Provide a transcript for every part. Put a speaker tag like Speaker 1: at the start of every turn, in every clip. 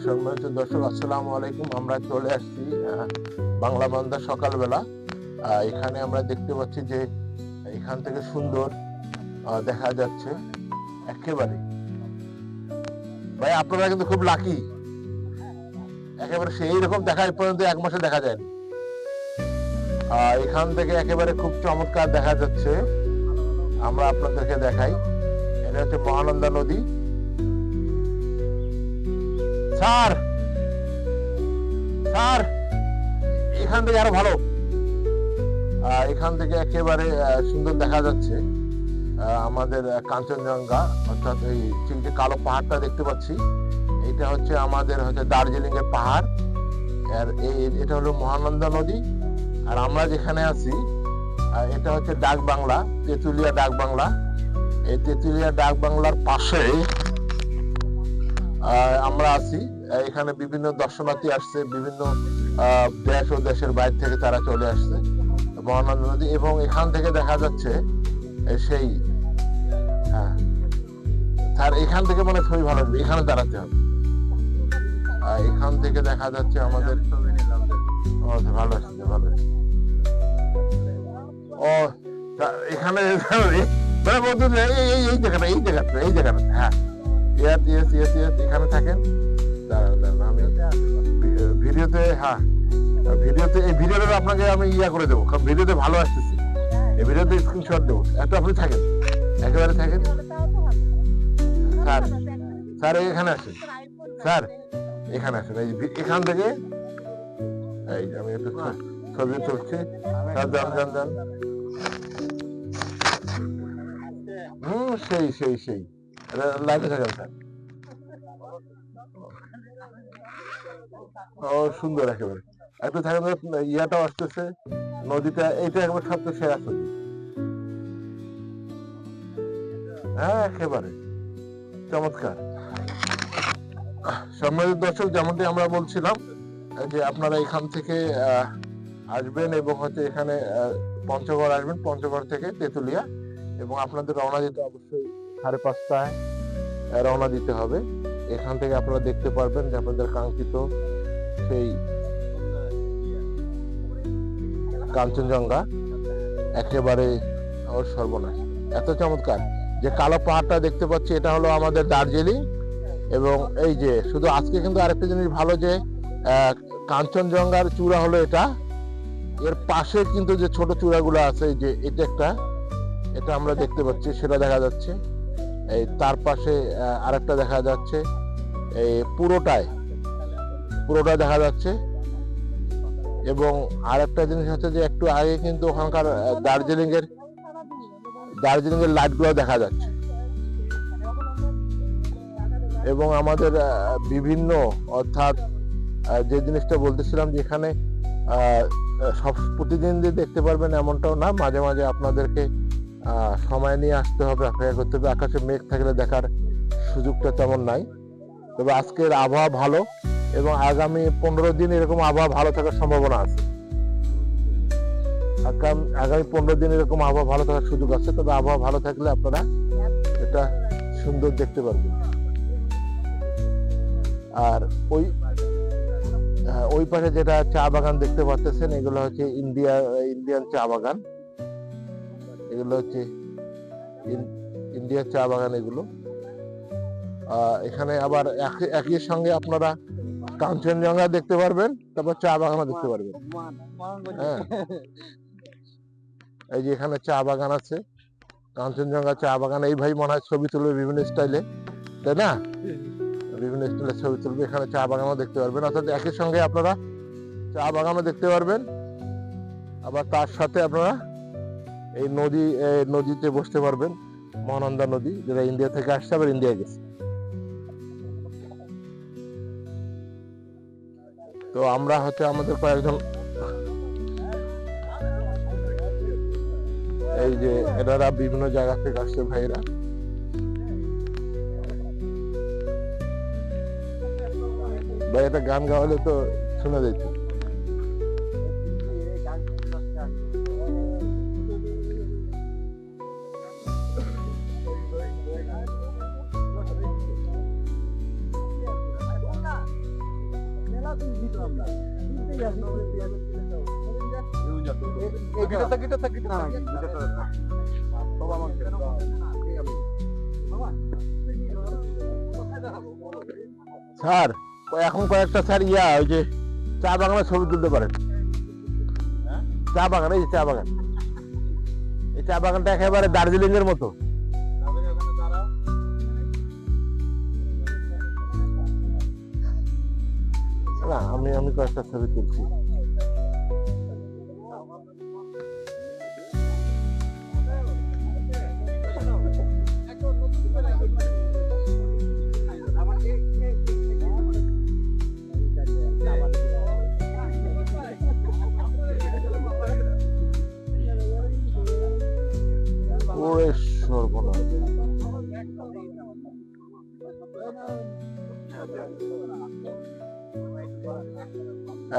Speaker 1: সম্মানিত দর্শক, আসসালামু আলাইকুম। আমরা চলে আসছি বাংলা বান্দা সকালবেলা। এখানে আমরা দেখতে পাচ্ছি যে এখান থেকে সুন্দর দেখা যাচ্ছে একেবারে। ভাই, আপনারা কিন্তু খুব লাকি একেবারে সেই রকম দেখা পর্যন্ত এক মাসে দেখা যায়নি। এখান থেকে একেবারে খুব চমৎকার দেখা যাচ্ছে। আমরা আপনাদেরকে দেখাই। এটা হচ্ছে মহানন্দা নদী। স্যার। স্যার, এখান থেকে আরও ভালো। এখান থেকে একেবারে সুন্দর দেখা যাচ্ছে। আমাদের কাঞ্চনজঙ্ঘা, অর্থাৎ এই যে কালো পাহাড়টা দেখতে পাচ্ছি। এটা হচ্ছে আমাদের হচ্ছে দার্জিলিং এর পাহাড়। আর এই- এটা হলো মহানন্দা নদী। আর আমরা যেখানে আছি এটা হচ্ছে ডাক বাংলা তেঁতুলিয়া ডাক বাংলা এই তেঁতুলিয়া ডাক বাংলার পাশে আমরা আছি। এখানে বিভিন্ন দর্শনার্থী আসছে, বিভিন্ন দেশ ও দেশের বাইরে থেকে তারা চলে আসছে। মহানন্দা নদী এবং এখান থেকে দেখা যাচ্ছে সেই হ্যাঁ। স্যার এখান থেকে মানে ছবি ভালো হবে এখানে দাঁড়াতে হবে। এখান থেকে দেখা যাচ্ছে আমাদের ভালো আসছে ভালো ও এখানে মানে এই- এই জায়গাটা এই জায়গাটা এই জায়গাটা হ্যাঁ। ইয়েস ইয়েস ইয়েস ইয়েস এখানে থাকেন। ভিডিওতে হ্যাঁ ভিডিওতে, এই ভিডিওটা আপনাকে আমি ইয়া করে দেবো, কারণ ভিডিওতে ভালো আসতেছে। এই ভিডিওতে স্ক্রিনশট দেবো। একটা আপনি থাকেন, একেবারে থাকেন? স্যার স্যার, এখানে আসেন। স্যার, এখানে আসেন। এই এখান থেকে, এই আমি একটু ছবি তুলছি। স্যার, যান যান যান। হুম, সেই সেই সেই। লাইনে থাকেন স্যার ও, সুন্দর একেবারে। একটু থাকেন ইয়াটাও আসতেছে, নদীটা, এইটা একবার সবচেয়ে সেরা ছবি হ্যাঁ একেবারে। চমৎকার। সম্মানিত দর্শক, যেমনটি আমরা বলছিলাম, যে আপনারা এখান থেকে আসবেন এবং হচ্ছে এখানে পঞ্চগড় আসবেন, পঞ্চগড় থেকে তেঁতুলিয়া এবং আপনাদের রওনা দিতে অবশ্যই সাড়ে পাঁচটায় রওনা দিতে হবে। এখান থেকে আপনারা দেখতে পারবেন যে আপনাদের কাঙ্ক্ষিত সেই কাঞ্চনজঙ্ঘা একেবারে ওর সর্বনাশ। এত চমৎকার। যে কালো পাহাড়টা দেখতে পাচ্ছি, এটা হলো আমাদের দার্জিলিং এবং এই যে শুধু আজকে কিন্তু আরেকটা জিনিস ভালো যে কাঞ্চনজঙ্ঘার চূড়া হলো এটা। এর পাশে কিন্তু যে ছোট চূড়াগুলো আছে যে এটা একটা, এটা আমরা দেখতে পাচ্ছি, সেটা দেখা যাচ্ছে। এই তার পাশে আরেকটা দেখা যাচ্ছে। এই পুরোটায় পুরোটা দেখা যাচ্ছে। এবং আরেকটা জিনিস হচ্ছে যে একটু আগে কিন্তু ওখানকার দার্জিলিং এর দার্জিলিং এর লাইটগুলো দেখা যাচ্ছে। এবং আমাদের বিভিন্ন, অর্থাৎ যে জিনিসটা বলতেছিলাম যে এখানে সব প্রতিদিন যে দেখতে পারবেন এমনটাও না, মাঝে মাঝে আপনাদেরকে সময় নিয়ে আসতে হবে, অপেক্ষা করতে হবে। আকাশে মেঘ থাকলে দেখার সুযোগটা তেমন নাই। তবে আজকের আবহাওয়া ভালো এবং আগামী পনেরো দিন এরকম আবহাওয়া ভালো থাকার সম্ভাবনা আছে। আগাম- পনেরো দিন এরকম আবহাওয়া ভালো থাকার সুযোগ আছে, তবে আবহাওয়া ভালো থাকলে আপনারা এটা সুন্দর দেখতে পারবেন। আর ওই ওই পাশে যেটা চা বাগান দেখতে পাচ্ছেন এগুলো হচ্ছে ইন্ডিয়া, ইন্ডিয়ান চা বাগান। এগুলো হচ্ছে ইন- ইন্ডিয়ার চা বাগান এগুলো। এখানে আবার একই সঙ্গে আপনারা কাঞ্চনজঙ্ঘা দেখতে পারবেন, তারপর চা বাগানও দেখতে পারবেন। হ্যাঁ। এই যে এখানে চা বাগান আছে, কাঞ্চনজঙ্ঘা চা বাগান, এই ভাই মনে হয় ছবি তুলবে বিভিন্ন স্টাইলে, তাই না? বিভিন্ন স্টাইলে ছবি তুলবে, এখানে চা বাগানও দেখতে পারবেন। অর্থাৎ একই সঙ্গে আপনারা চা বাগানও দেখতে পারবেন। আবার তার সাথে আপনারা এই নদী এই নদীতে বসতে পারবেন। মহানন্দা নদী, যেটা ইন্ডিয়া থেকে আসছে, আবার ইন্ডিয়া গেছে। তো আমরা হচ্ছে আমাদের কয়েকজন এই যে এনারা বিভিন্ন জায়গা থেকে আসছে ভাইরা। ভাই, একটা গান গাওয়ালে তো শুনে যেত
Speaker 2: বাবা আমাকে
Speaker 1: স্যার এখন কয়েকটা স্যার ইয়া ওই যে চা বাগানে ছবি তুলতে পারেন।
Speaker 2: হ্যাঁ?
Speaker 1: চা বাগান এই যে চা বাগান। এই চা বাগানটা একেবারে দার্জিলিং এর মতো। না আমি আমি কয়েকটা ছবি তুলছি। সর্বনাশ।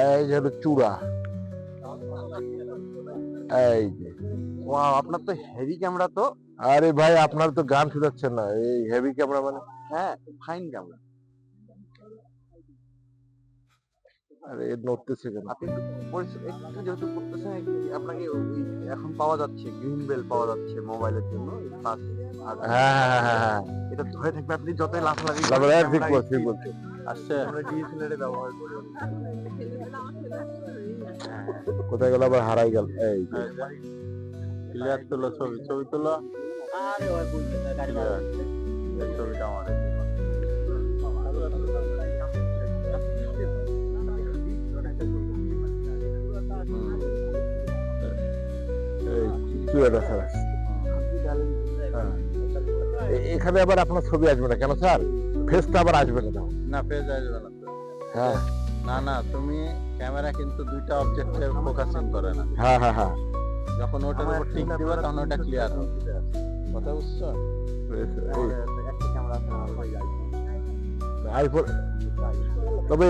Speaker 1: এই যে হলো চূড়া। এই যে।
Speaker 2: আপনার তো হেভি ক্যামেরা তো।
Speaker 1: আরে ভাই আপনার তো গান শোনাচ্ছেন না। এই হেভি ক্যামেরা মানে?
Speaker 2: হ্যাঁ ফাইন ক্যামেরা
Speaker 1: আরে নড়তেছে কেন?
Speaker 2: আপনি একটু যেহেতু করতেছেন আপনাকে এখন পাওয়া যাচ্ছে গ্রিন বেল পাওয়া যাচ্ছে মোবাইলের জন্য আর
Speaker 1: হ্যাঁ হ্যাঁ হ্যাঁ হ্যাঁ
Speaker 2: এটা ধরে থাকবে আপনি যতই লাফালাফি
Speaker 1: হ্যাঁ, ঠিক
Speaker 2: ক্যামেরা
Speaker 1: ঠিক বলছে
Speaker 2: আসছে। আমরা ডিএসএলআর ব্যবহার করি।
Speaker 1: কোথায় গেল আবার হারাই গেল? এই
Speaker 2: ক্লিয়ার তোলো ছবি ছবি তোলো। এই ছবিটা আমার
Speaker 1: এই চূড়াটা স্যার হ্যাঁ। এখানে আবার আপনার ছবি আসবে না কেন স্যার? ফেসটা আবার আসবে না।
Speaker 2: না না
Speaker 1: হ্যাঁ।
Speaker 2: না না তুমি ক্যামেরা কিন্তু দুইটা অবজেক্টের ফোকাসিং করে না।
Speaker 1: হ্যাঁ হ্যাঁ হ্যাঁ।
Speaker 2: যখন ওটার উপর টিক দিবা তখন ওটা ক্লিয়ার হবে। কথা বুঝছ?
Speaker 1: এই আইফোন তবে